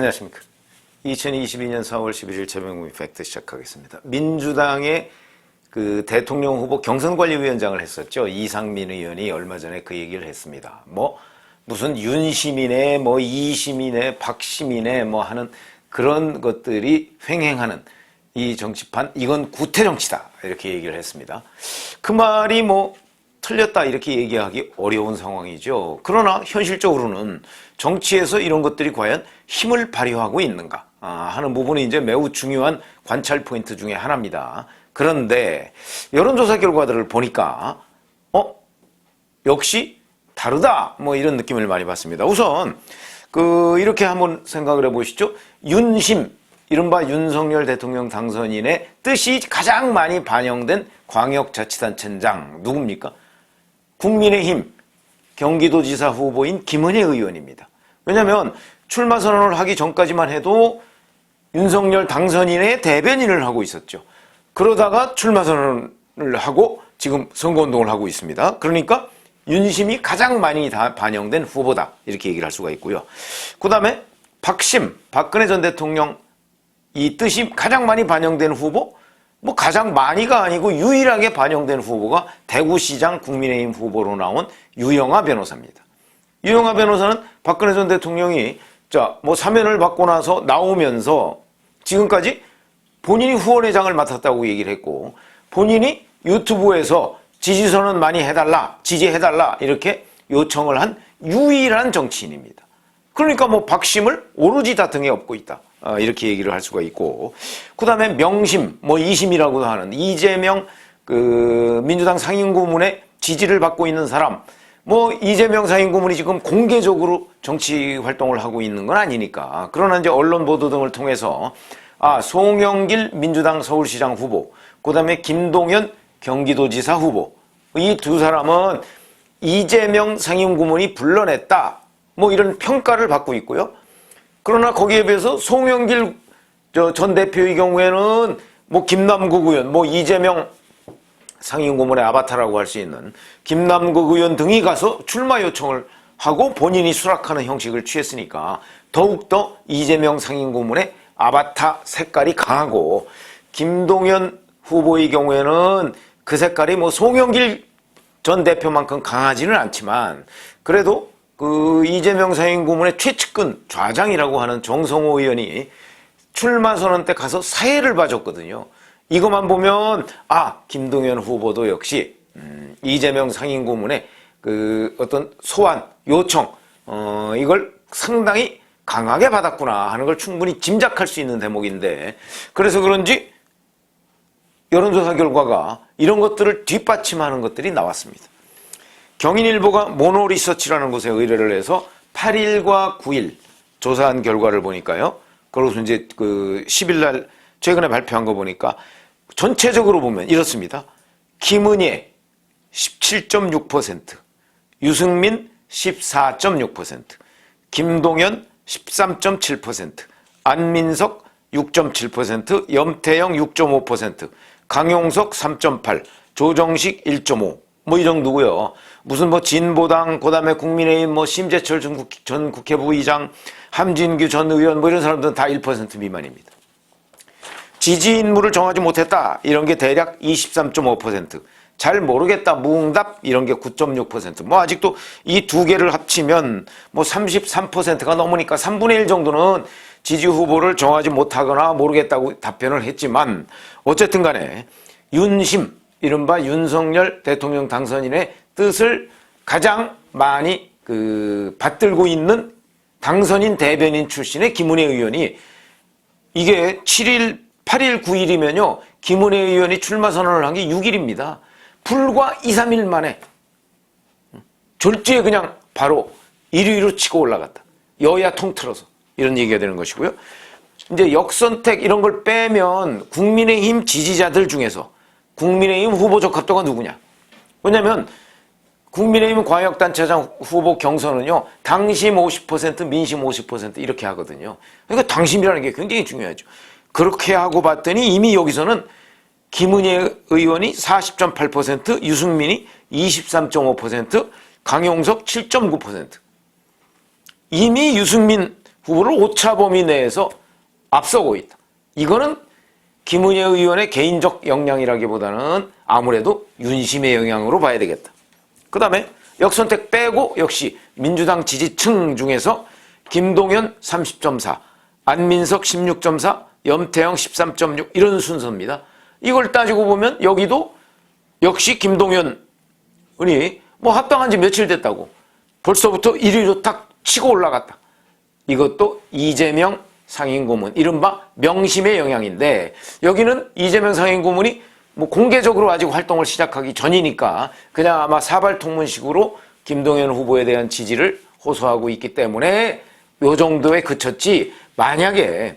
안녕하십니까. 2022년 4월 11일 최명국의 팩트 시작하겠습니다. 민주당의 그 대통령 후보 경선관리위원장을 했었죠. 이상민 의원이 얼마 전에 그 얘기를 했습니다. 뭐 무슨 윤시민에 뭐 이시민에 박시민에 뭐 하는 그런 것들이 횡행하는 이 정치판 이건 구태 정치다 이렇게 얘기를 했습니다. 그 말이 뭐 틀렸다 이렇게 얘기하기 어려운 상황이죠. 그러나 현실적으로는 정치에서 이런 것들이 과연 힘을 발휘하고 있는가 아, 하는 부분이 이제 매우 중요한 관찰 포인트 중에 하나입니다. 그런데 여론조사 결과들을 보니까 어 역시 다르다 뭐 이런 느낌을 많이 받습니다. 우선 그 이렇게 한번 생각을 해보시죠. 윤심 이른바 윤석열 대통령 당선인의 뜻이 가장 많이 반영된 광역자치단체장 누굽니까? 국민의힘 경기도지사 후보인 김은혜 의원입니다. 왜냐하면 출마 선언을 하기 전까지만 해도 윤석열 당선인의 대변인을 하고 있었죠. 그러다가 출마 선언을 하고 지금 선거운동을 하고 있습니다. 그러니까 윤심이 가장 많이 다 반영된 후보다 이렇게 얘기를 할 수가 있고요. 그 다음에 박심 박근혜 전 대통령 이 뜻이 가장 많이 반영된 후보 뭐 가장 많이가 아니고 유일하게 반영된 후보가 대구시장 국민의힘 후보로 나온 유영아 변호사입니다. 유영아 변호사는 박근혜 전 대통령이 자, 뭐 사면을 받고 나서 나오면서 지금까지 본인이 후원회장을 맡았다고 얘기를 했고 본인이 유튜브에서 지지선언 많이 해달라, 지지해달라 이렇게 요청을 한 유일한 정치인입니다. 그러니까 뭐 박심을 오로지 다 등에 업고 있다. 아, 이렇게 얘기를 할 수가 있고. 그 다음에 명심 뭐 이심이라고도 하는 이재명 그 민주당 상임고문의 지지를 받고 있는 사람. 뭐 이재명 상임고문이 지금 공개적으로 정치 활동을 하고 있는 건 아니니까. 그러나 이제 언론 보도 등을 통해서 아 송영길 민주당 서울시장 후보 그 다음에 김동연 경기도지사 후보. 이 두 사람은 이재명 상임고문이 불러냈다. 뭐 이런 평가를 받고 있고요. 그러나 거기에 비해서 송영길 전 대표의 경우에는 뭐 김남국 의원, 뭐 이재명 상임고문의 아바타라고 할 수 있는 김남국 의원 등이 가서 출마 요청을 하고 본인이 수락하는 형식을 취했으니까 더욱더 이재명 상임고문의 아바타 색깔이 강하고 김동연 후보의 경우에는 그 색깔이 뭐 송영길 전 대표만큼 강하지는 않지만 그래도 그 이재명 상임고문의 최측근 좌장이라고 하는 정성호 의원이 출마 선언 때 가서 사회를 봐줬거든요. 이것만 보면 아 김동연 후보도 역시 음, 이재명 상임고문의 그 어떤 소환 요청 어, 이걸 상당히 강하게 받았구나 하는 걸 충분히 짐작할 수 있는 대목인데 그래서 그런지 여론조사 결과가 이런 것들을 뒷받침하는 것들이 나왔습니다. 경인일보가 모노리서치라는 곳에 의뢰를 해서 8일과 9일 조사한 결과를 보니까요. 그러고서 이제 그 10일 날 최근에 발표한 거 보니까 전체적으로 보면 이렇습니다. 김은혜 17.6%, 유승민 14.6%, 김동연 13.7%, 안민석 6.7%, 염태영 6.5%, 강용석 3.8, 조정식 1.5, 뭐 이 정도고요. 무슨 뭐 진보당, 그다음에 국민의힘, 뭐 심재철 전, 국, 전 국회부 의장, 함진규 전 의원, 뭐 이런 사람들은 다 1% 미만입니다. 지지 인물을 정하지 못했다. 이런 게 대략 23.5%. 잘 모르겠다. 무응답 이런 게 9.6%. 뭐 아직도 이 두 개를 합치면 뭐 33%가 넘으니까 3분의 1 정도는 지지 후보를 정하지 못하거나 모르겠다고 답변을 했지만 어쨌든 간에 윤심 이른바 윤석열 대통령 당선인의 뜻을 가장 많이 그 받들고 있는 당선인 대변인 출신의 김은혜 의원이 이게 7일, 8일, 9일이면요. 김은혜 의원이 출마 선언을 한 게 6일입니다. 불과 2, 3일 만에 졸지에 그냥 바로 1위로 치고 올라갔다. 여야 통틀어서 이런 얘기가 되는 것이고요. 이제 역선택 이런 걸 빼면 국민의힘 지지자들 중에서 국민의힘 후보 적합도가 누구냐? 왜냐면 국민의힘 광역단체장 후보 경선은요, 당심 50%, 민심 50% 이렇게 하거든요. 그러니까 당심이라는 게 굉장히 중요하죠. 그렇게 하고 봤더니 이미 여기서는 김은혜 의원이 40.8%, 유승민이 23.5%, 강용석 7.9%. 이미 유승민 후보를 오차 범위 내에서 앞서고 있다. 이거는 김은혜 의원의 개인적 역량이라기보다는 아무래도 윤심의 영향으로 봐야 되겠다. 그 다음에 역선택 빼고 역시 민주당 지지층 중에서 김동연 30.4, 안민석 16.4, 염태영 13.6 이런 순서입니다. 이걸 따지고 보면 여기도 역시 김동연 의원이 뭐 합당한 지 며칠 됐다고 벌써부터 1위로 딱 치고 올라갔다. 이것도 이재명 상임고문, 이른바 명심의 영향인데 여기는 이재명 상임고문이 뭐 공개적으로 아직 활동을 시작하기 전이니까 그냥 아마 사발통문식으로 김동연 후보에 대한 지지를 호소하고 있기 때문에 요 정도에 그쳤지 만약에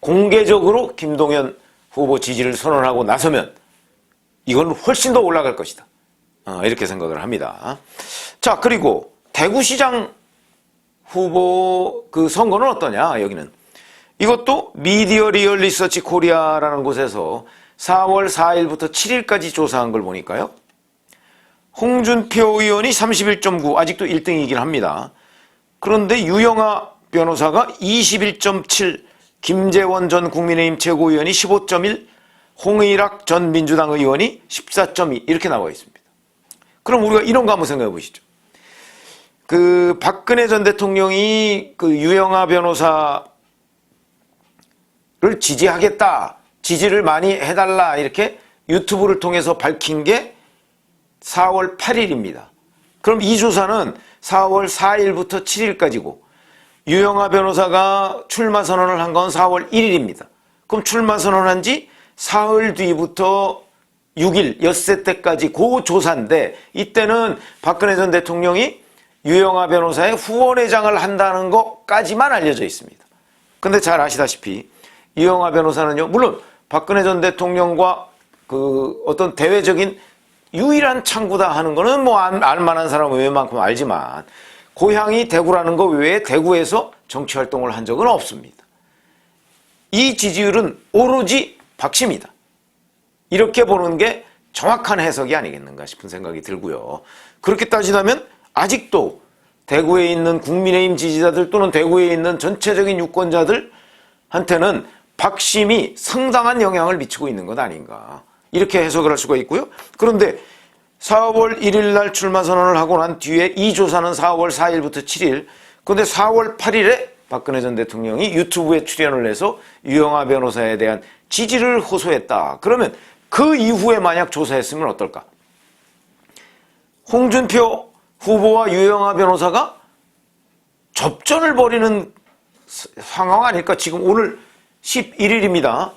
공개적으로 김동연 후보 지지를 선언하고 나서면 이건 훨씬 더 올라갈 것이다. 어, 이렇게 생각을 합니다. 자, 그리고 대구시장 후보 그 선거는 어떠냐, 여기는. 이것도 미디어 리얼 리서치 코리아라는 곳에서 4월 4일부터 7일까지 조사한 걸 보니까요. 홍준표 의원이 31.9, 아직도 1등이긴 합니다. 그런데 유영아 변호사가 21.7, 김재원 전 국민의힘 최고위원이 15.1, 홍의락 전 민주당 의원이 14.2 이렇게 나와 있습니다. 그럼 우리가 이런 거 한번 생각해 보시죠. 그 박근혜 전 대통령이 그 유영아 변호사를 지지하겠다, 지지를 많이 해달라 이렇게 유튜브를 통해서 밝힌 게 4월 8일입니다. 그럼 이 조사는 4월 4일부터 7일까지고 유영아 변호사가 출마 선언을 한 건 4월 1일입니다. 그럼 출마 선언한 지 사흘 뒤부터 6일, 엿새 때까지 그 조사인데 이때는 박근혜 전 대통령이 유영아 변호사의 후원회장을 한다는 것까지만 알려져 있습니다. 근데 잘 아시다시피 유영아 변호사는요, 물론 박근혜 전 대통령과 그 어떤 대외적인 유일한 창구다 하는 거는 뭐 알- 알만한 사람은 웬만큼 알지만 고향이 대구라는 거 외에 대구에서 정치 활동을 한 적은 없습니다. 이 지지율은 오로지 박씨입니다. 이렇게 보는 게 정확한 해석이 아니겠는가 싶은 생각이 들고요. 그렇게 따지자면 아직도 대구에 있는 국민의힘 지지자들 또는 대구에 있는 전체적인 유권자들한테는 박심이 상당한 영향을 미치고 있는 것 아닌가. 이렇게 해석을 할 수가 있고요. 그런데 4월 1일 날 출마 선언을 하고 난 뒤에 이 조사는 4월 4일부터 7일. 그런데 4월 8일에 박근혜 전 대통령이 유튜브에 출연을 해서 유영아 변호사에 대한 지지를 호소했다. 그러면 그 이후에 만약 조사했으면 어떨까? 홍준표 후보와 유영아 변호사가 접전을 벌이는 스- 상황 아닐까? 지금 오늘 11일입니다.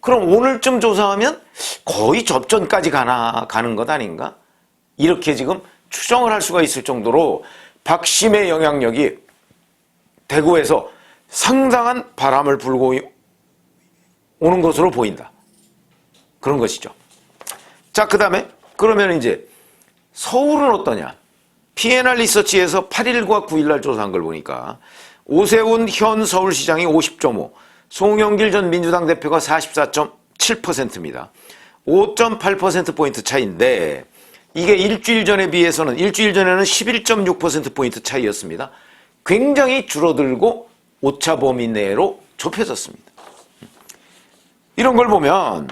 그럼 오늘쯤 조사하면 거의 접전까지 가나, 가는 것 아닌가? 이렇게 지금 추정을 할 수가 있을 정도로 박심의 영향력이 대구에서 상당한 바람을 불고 오는 것으로 보인다. 그런 것이죠. 자, 그 다음에 그러면 이제 서울은 어떠냐? PNR 리서치에서 8일과 9일날 조사한 걸 보니까 오세훈 현 서울시장이 50.5, 송영길 전 민주당 대표가 44.7%입니다. 5.8%포인트 차이인데 이게 일주일 전에 비해서는 일주일 전에는 11.6%포인트 차이였습니다. 굉장히 줄어들고 오차 범위 내로 좁혀졌습니다. 이런 걸 보면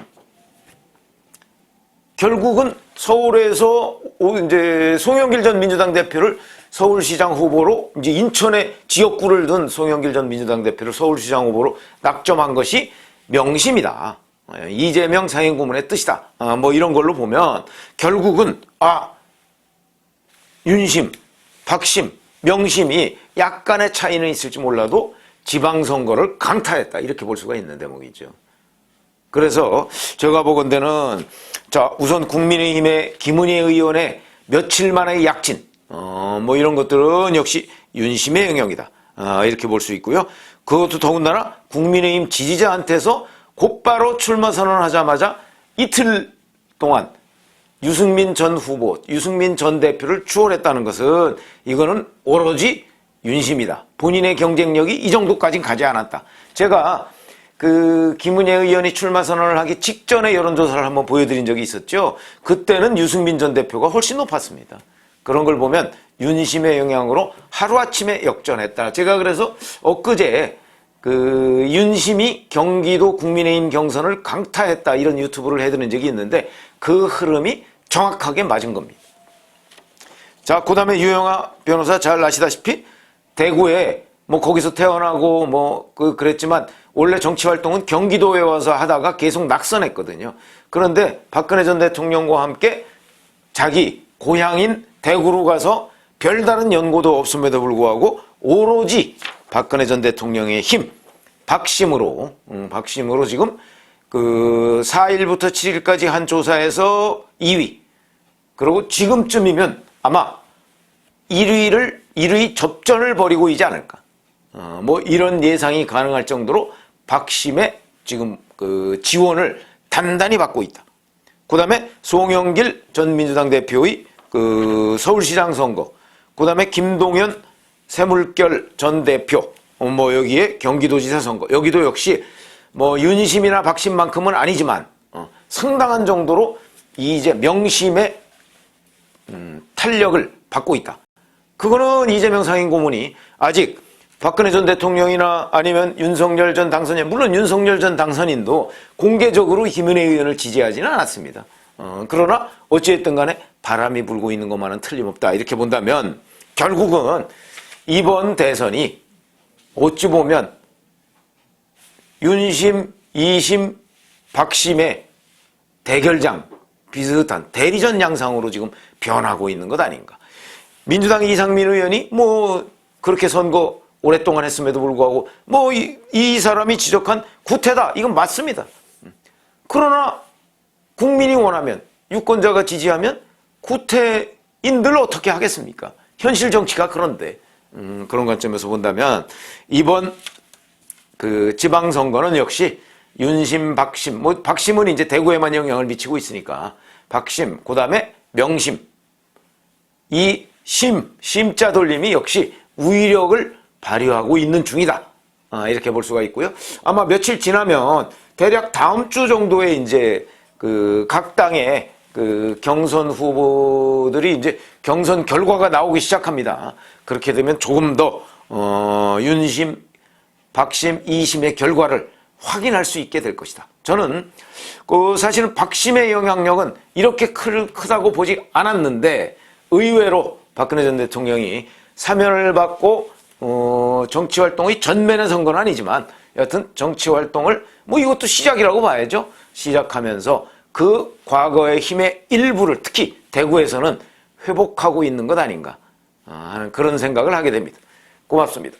결국은 서울에서 오- 이제 송영길 전 민주당 대표를 서울시장 후보로 이제 인천에 지역구를 둔 송영길 전 민주당 대표를 서울시장 후보로 낙점한 것이 명심이다. 예, 이재명 상임고문의 뜻이다. 아, 뭐 이런 걸로 보면 결국은 아 윤심, 박심, 명심이 약간의 차이는 있을지 몰라도 지방선거를 강타했다 이렇게 볼 수가 있는 대목이죠. 그래서 제가 보건대는 자 우선 국민의힘의 김은희 의원의 며칠 만의 약진 어, 뭐 이런 것들은 역시 윤심의 영역이다 아, 이렇게 볼 수 있고요. 그것도 더군다나 국민의힘 지지자한테서 곧바로 출마 선언하자마자 이틀 동안 유승민 전 후보, 유승민 전 대표를 추월했다는 것은 이거는 오로지 윤심이다. 본인의 경쟁력이 이 정도까지는 가지 않았다. 제가 그 김은혜 의원이 출마 선언을 하기 직전에 여론조사를 한번 보여드린 적이 있었죠. 그때는 유승민 전 대표가 훨씬 높았습니다. 그런 걸 보면 윤심의 영향으로 하루아침에 역전했다. 제가 그래서 엊그제 그 윤심이 경기도 국민의힘 경선을 강타했다 이런 유튜브를 해드린 적이 있는데 그 흐름이 정확하게 맞은 겁니다. 자, 그 다음에 유영아 변호사 잘 아시다시피 대구에 뭐 거기서 태어나고 뭐 그 그랬지만 원래 정치 활동은 경기도에 와서 하다가 계속 낙선했거든요. 그런데 박근혜 전 대통령과 함께 자기 고향인 대구로 가서 별다른 연고도 없음에도 불구하고 오로지 박근혜 전 대통령의 힘, 박심으로, 음, 박심으로 지금 그 4일부터 7일까지 한 조사에서 2위. 그리고 지금쯤이면 아마 1위를 1위 접전을 벌이고 있지 않을까. 어, 뭐 이런 예상이 가능할 정도로 박심의 지금 그 지원을 단단히 받고 있다. 그 다음에 송영길 전 민주당 대표의 그 서울시장 선거, 그 다음에 김동연 새물결 전 대표, 어, 뭐 여기에 경기도지사 선거, 여기도 역시 뭐 윤심이나 박심만큼은 아니지만 어, 상당한 정도로 이제 명심의 음, 탄력을 받고 있다. 그거는 이재명 상임 고문이 아직 박근혜 전 대통령이나 아니면 윤석열 전 당선인, 물론 윤석열 전 당선인도 공개적으로 김은혜 의원을 지지하지는 않았습니다. 어, 그러나 어찌됐든 간에 바람이 불고 있는 것만은 틀림없다. 이렇게 본다면 결국은 이번 대선이 어찌 보면 윤심, 이심, 박심의 대결장 비슷한 대리전 양상으로 지금 변하고 있는 것 아닌가. 민주당 이상민 의원이 뭐 그렇게 선거 오랫동안 했음에도 불구하고 뭐이 사람이 지적한 구태다. 이건 맞습니다. 그러나 국민이 원하면 유권자가 지지하면 구태인들 어떻게 하겠습니까? 현실 정치가 그런데 음, 그런 관점에서 본다면 이번 그 지방선거는 역시 윤심, 박심, 뭐 박심은 이제 대구에만 영향을 미치고 있으니까 박심, 그 다음에 명심, 이 심, 심자 돌림이 역시 우위력을 발휘하고 있는 중이다. 아, 이렇게 볼 수가 있고요. 아마 며칠 지나면 대략 다음 주 정도에 이제 그 각 당의 그 경선 후보들이 이제 경선 결과가 나오기 시작합니다. 그렇게 되면 조금 더, 어, 윤심, 박심, 이심의 결과를 확인할 수 있게 될 것이다. 저는 그 사실은 박심의 영향력은 이렇게 크, 크다고 보지 않았는데 의외로 박근혜 전 대통령이 사면을 받고 어, 정치 활동의 전면에 선건 아니지만 여하튼 정치 활동을 뭐 이것도 시작이라고 봐야죠. 시작하면서 그 과거의 힘의 일부를 특히 대구에서는 회복하고 있는 것 아닌가 하는 그런 생각을 하게 됩니다. 고맙습니다.